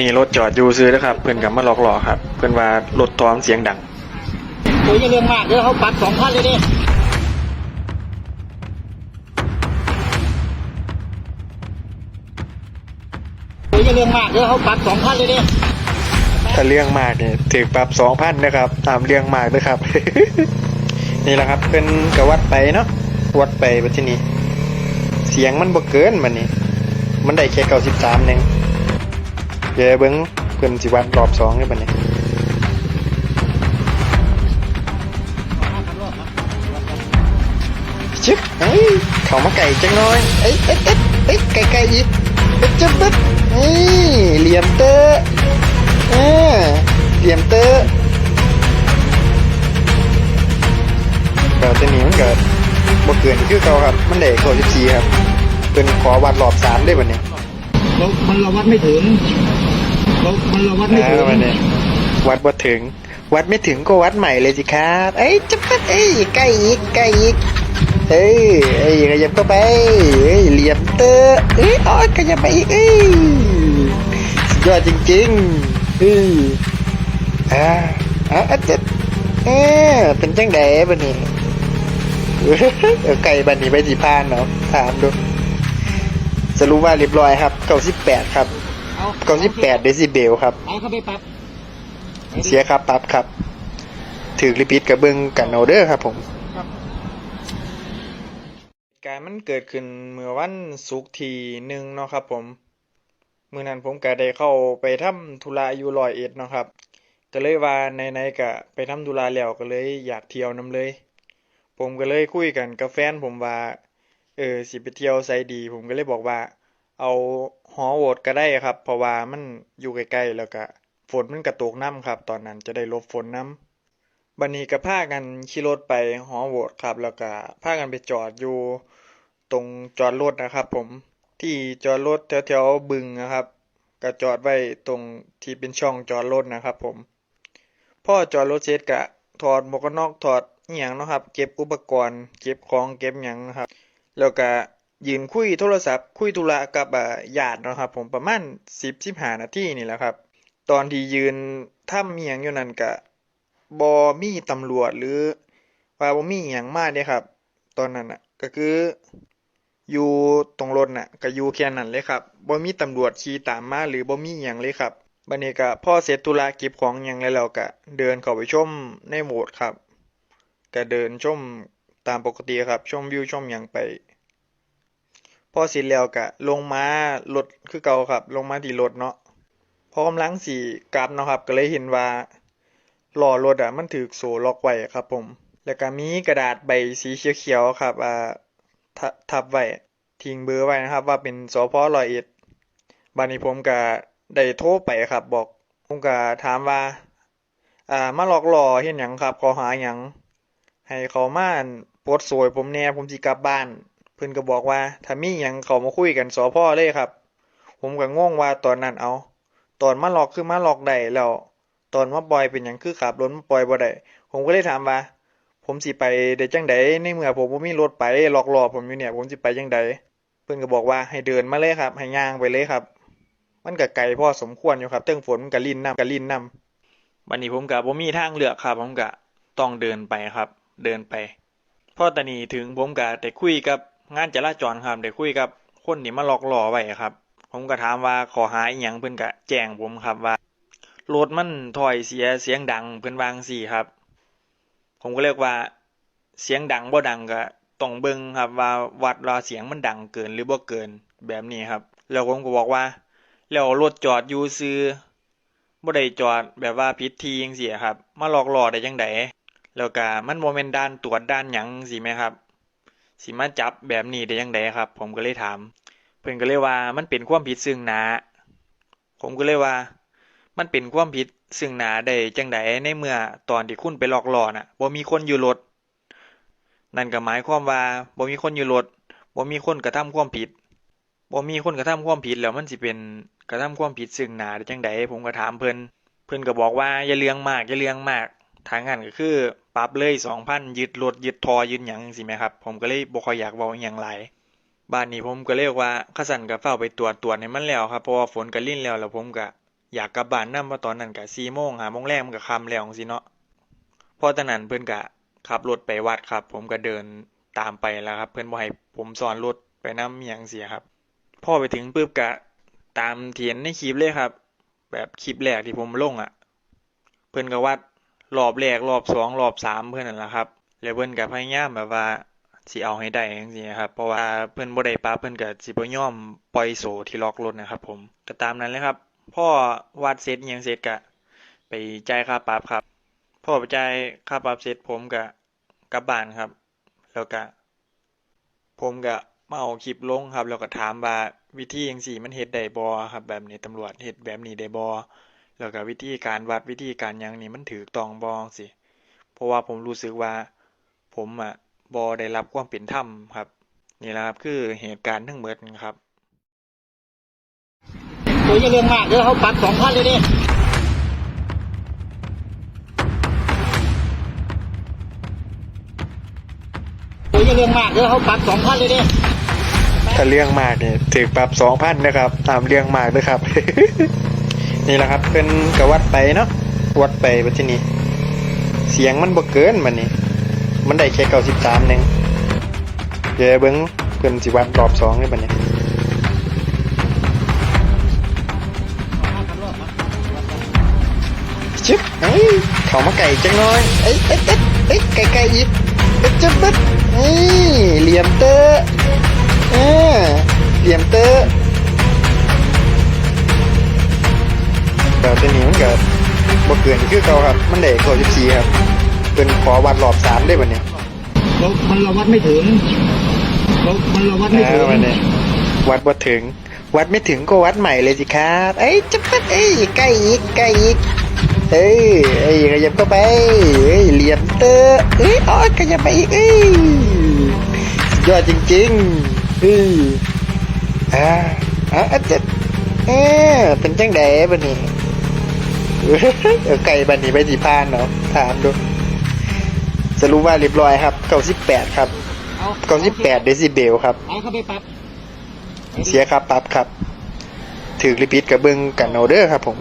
นี่รถจอดอยู่ซื้อนะครับ เพื่อนกับมาหลอกหลอกครับ เพื่อนว่ารถทอมเสียงดังโอ้ยอย่าเรื่องมากเดี๋ยวเขาปรับสองพันเลยดิโอ้ยอย่าเรื่องมากเดี๋ยวเขาปรับสองพันเลยดิถ้าเรื่องมากเนี่ยถือปรับสองพันนะครับ ตามเรื่องมากนะครับ นี่แหละครับเป็นกวัดไปเนาะวัดไปปัที่นี้ เสียงมันบ่เกินมันนี่มันได้แค่เก้าสิบสามเอง เยเบิ้งเพื่อนสิวัดรอบสองนี่ปันนี้ชึบเอ้ยเขามาไก่จังน้อยเอ้ยเอ้ยเอ้ยเอ้ยไก่ไก่อีกจึ๊บปึ๊บนี่เหลี่ยมเตอร์เออเหลี่ยมเตอร์เกิดจะหนีมันเกิดบ่เกินคือเก่าครับ มันได้เก้าสิบสี่ครับเป็นขอวัดรอบสามได้บัดนี้เรามันเราวัดไม่ถึง เรามันเราวัดไม่อ่าถึงบัดนี้วัดบ่ถึง วัดไม่ถึงก็วัดใหม่เลยสิครับ เอ้ยจะปัดเอ้ยใกล้อีกใกล้อีกเอ้ยเอ้ยขยับเข้าไปเอ้ยเหลี่ยมเตอร์เอ้ยอ๋อขยับไปอีกเอ้ยสุดยอดจริงๆเอ้ยอ่าอ่าอะเจ็ดเอ้ยเป็นจังไดบัดนี้เออไก่บัดนี้ไปสิพานเนาะถามดูสรุปว่าเรียบร้อยครับ98ครับ เอา98เดซิเบลครับ เอาเข้าไปปรับเสียครับปรับครับ ถือรีพิทกับเบิงกันเอาเด้อครับ ผมครับการมันเกิดขึ้นเมื่อวันศุกร์ที่หนึ่งเนาะครับ ผมมื่อนั้นผมก็ได้เข้าไปทำธุระอยู่ร้อยเอ็ดเนาะครับ ก็เลยว่าไหนๆก็ไปทำธุระแล้วก็เลยอยากเที่ยวนํเลย ผมก็เลยคุยกันกับแฟนผมว่า เออสิไปเที่ยวไซดี ผมก็เลยบอกว่า เอาหอโหวตก็ได้ครับ เพราะว่ามันอยู่ใกล้ๆแล้วก็ฝนมันกระตกน้ำครับ ตอนนั้นจะได้ลบฝนน้ำบัดนี้ก็พากันขี่รถไปหอโหวตครับ แล้วก็พากันไปจอดอยู่ตรงจอดรถนะครับ ผมที่จอดรถแถวๆบึงนะครับก็จอดไว้ตรงที่เป็นช่องจอดรถนะครับ ผมพ่อจอดรถเสร็จก็ถอดหมวกกันน็อกถอดอหย่างเนาะครับ เก็บอุปกรณ์ เก็บของเก็บหยังนะครับ แล้วก็ ยืนคุยโทรศัพท์คุยธุระกับญาติเนาะครับ ผมประมาณสิบสิบห้านาทีนี่แหละครับ ตอนที่ยืนทำเอียงอยู่นั่นก็บ่มีตำรวจหรือว่าบ่มีอหยังมาเด้ครับ ตอนนั้นน่ะ ก็คืออยู่ตรงรถน่ะก็อยู่แค่นั้นเลยครับบ่มีตำรวจขี่ตามมาหรือบ่มีหยังเลยครับบันี้ก็พอเสร็จธุระเก็บของหยังแล้วแล้วก็เดินเข้าไปชมในโหมดครับก็เดินชมตามปกติครับ ชมวิวชมหยังไป พอเสร็จแล้วก็ลงมารถคือเก่าครับ ลงมาที่รถเนาะพอกำลังสิกลับเนาะครับ ก็เลยเห็นว่าล้อรถอะมันถูกโซ่ล็อกไว้ครับ ผม แล้วก็มีกระดาษใบสีเขียวๆครับอ่าทับทับไว้ทิ้งเบอร์ไว้นะครับ ว่าเป็นสพร้อยเอ็ดบัดนี้ผมก็ได้โทรไปครับ บอกผมก็ถามว่า อ่ามาหลอกหล่อเฮ็ดหยังครับขอหาหยังให้เขามานปลดโซ่ให้ผมแน่ผมสิกลับบ้าน เพิ่นก็บอกว่าถ้ามีหยังเขามาคุยกันสอพ่อเลยครับ ผมก็งงว่าตอนนั้นเอา ตอนมาหลอกคือมาหลอกได้แล้ว ตอนมาปล่อยเป็นหยังคือขับรถมาปล่อยบ่ได้ผมก็เลยถามว่า ผมสิไปได้จังใดในเมื่อผมบ่มีรถไปหลอกหลอผมอยู่เนี่ย ผมสิไปจังใดเพิ่นก็บอกว่าให้เดินมาเลยครับ ให้ย่างไปเลยครับ มันก็ไกลพอสมควรอยู่ครับเทิงฝนมันก็ลิ่นน้ำก็ลิ่นน้ำบัดนี้ผมก็บ่มีทางเลือกครับผมก็ต้องเดินไปครับ เดินไปพอตอนนี้ถึงผมก็ได้คุยกับ งานจราจรครับได้คุยกับคนที่มาหลอกล่อไว้ครับ ผมก็ถามว่าขอหาอีหยังเพิ่นก็แจ้งผมครับว่ารถมันถอยเสียเสียงดังเพิ่นวางซี้ครับ ผมก็เรียกว่าเสียงดังบ่ดังก็ต้องเบิ่งครับว่าวัดว่าเสียงมันดังเกินหรือบ่เกินแบบนี้ครับ แล้วผมก็บอกว่า แล้วรถจอดอยู่ซื่อบ่ได้จอดแบบว่าผิดที่จังซี่ครับ มาหลอกหล่อได้จังไดแล้วก็มันบ่แม่นด่านตรวจด่านหยังสิแม่ครับ สิมาจับแบบนี้ได้จังไดครับ ผมก็เลยถาม เพิ่นก็เลยว่ามันเป็นความผิดซึ่งหนาผมก็เลยว่า มันเป็นความผิดซึ่งหนาได้จังไดในเมื่อตอนที่คุณไปหลอกหลอน่ะบ่มีคนอยู่รถนั่นก็หมายความว่าบ่มีคนอยู่รถบ่มีคนกระทำความผิดบ่มีคนกระทำความผิดแล้วมันสิเป็นกระทำความผิดซึ่งหนาได้จังไดผมก็ถามเพิ่นเพิ่นก็บอกว่าอย่าเรื่องมากอย่าเรื่องมาก ทางนั้นก็คือปรับเลย2,000ยึดรถยึดทอยึดหยังจังซี่แหมครับ ผมก็เลยบ่ค่อยอยากเว้าอิหยังหลายบ้านนี้ผมก็เลยกว่าข้าสันก็เฝ้าไปตรวจตรวจให้มันแล้วครับเพราะว่าฝนก็ลิ่นแล้วแล้วผมก็อยากกลับบ้านนำว่าตอนนั้นก็4โมง5โมงแรงมันก็ค่ำแล้วจังซี่เนาะพอตอนนั้นเพิ่อนก็ขับรถไปวัดครับ ผมก็เดินตามไปแล้วครับ เพิ่อนบ่ให้ผมซ้อนรถไปน้ำอิหยังซี้ครับพอไปถึงปุ๊บก็ตามเที่เห็นในคลิปเลยครับ แบบคลิปแรกที่ผมลงอะ เพิ่อนก็วัด รอบแรกรอบสองรอบสามเพิ่อนนั่นล่ะครับแล้วเพิ่นก็พยายามแบบว่าสิเอาให้ได้จังซี่ครับ เพราะว่าเพิ่นบ่ได้ปรับเพิ่นก็สิบ่ยอมปล่อยโซที่ล็อกรถนะครับ ผมก็ตามนั้นเลยครับพ่อวัดเสร็จยังเสร็จก็ไปจ่ายค่าปรับครับพ่อไปจ่ายค่าปรับเสร็จผมก็กลับบ้านครับ แล้วก็ผมก็มาเอาคลิปลงครับ แล้วก็ถามว่าวิธีจังซี่มันเฮ็ดได้บ่ครับ แบบนี้ตำรวจเฮ็ดแบบนี้ได้บ่ แล้วก็วิธีการวัดวิธีการหยังนี่มันถูกต้องบ่จังซี่เพราะว่าผมรู้สึกว่า ผมอะบ่ได้รับความเป็นธรรมครับ นี่แหละครับคือเหตุการณ์ทั้งหมดครับตัวอย่าเรื่องมากเดี๋ยวเขาปรับสองพันเลยดิตัวอย่าเรื่องมากเดี๋ยวเขาปรับสองพันเลยดิถ้าเรื่องมากนี่ถือปรับสองพันนะครับ ตามเรื่องมากด้วยครับ นี่แหละครับเป็นกวัดไปเนาะวัดไปบัดทีนี้เสียงมันบ่เกินมันนี่มันได้แค่เก้าสิบสามนึงเดี๋ยวเบิ้งเพิ่นสิวัดรอบสองเลยบัดนี้ชึบเอ้ยเข้ามาไก่จังน้อยเอ้ยเอ้ยเอ้ยเอ้ยไก่ไก่อีกเอ้ยจุ๊บบึ๊ดเอ้ยเหลี่ยมเตอร์เออเหลี่ยมเตอร์ แต่ตัวนี้มันก็บ่เกินคือเก่าครับ มันได้เก้าสิบสี่ครับเป็นขอวัดรอบสามได้บัดนี้เรามันเราวัดไม่ถึงเรามันเราวัดไม่ถึงอ่าวันนี้วัดบ่ถึง วัดไม่ถึงก็วัดใหม่เลยสิครับเอ้ยจะปัดเอ้ยใกล้อีกใกล้อีกเอ้ยเอ้ยขยับเข้าไปเอ้ยเหลี่ยมเตอร์เอ้ยอ๋อขยับไปอีกเอ้ยสุดยอดจริงๆเอ้ยอ่าอะจะเอ๊ะเป็นจังไดบัดนี้ เออไก่บัดนี้ไปสิพานเนาะถามดูสรุปว่าเรียบร้อยครับ98ครับเอา98เดซิเบลครับเอาเข้าไปปรับเสียครับปรับครับถือลิปิดกับเบิงกันเอาเด้อครับผม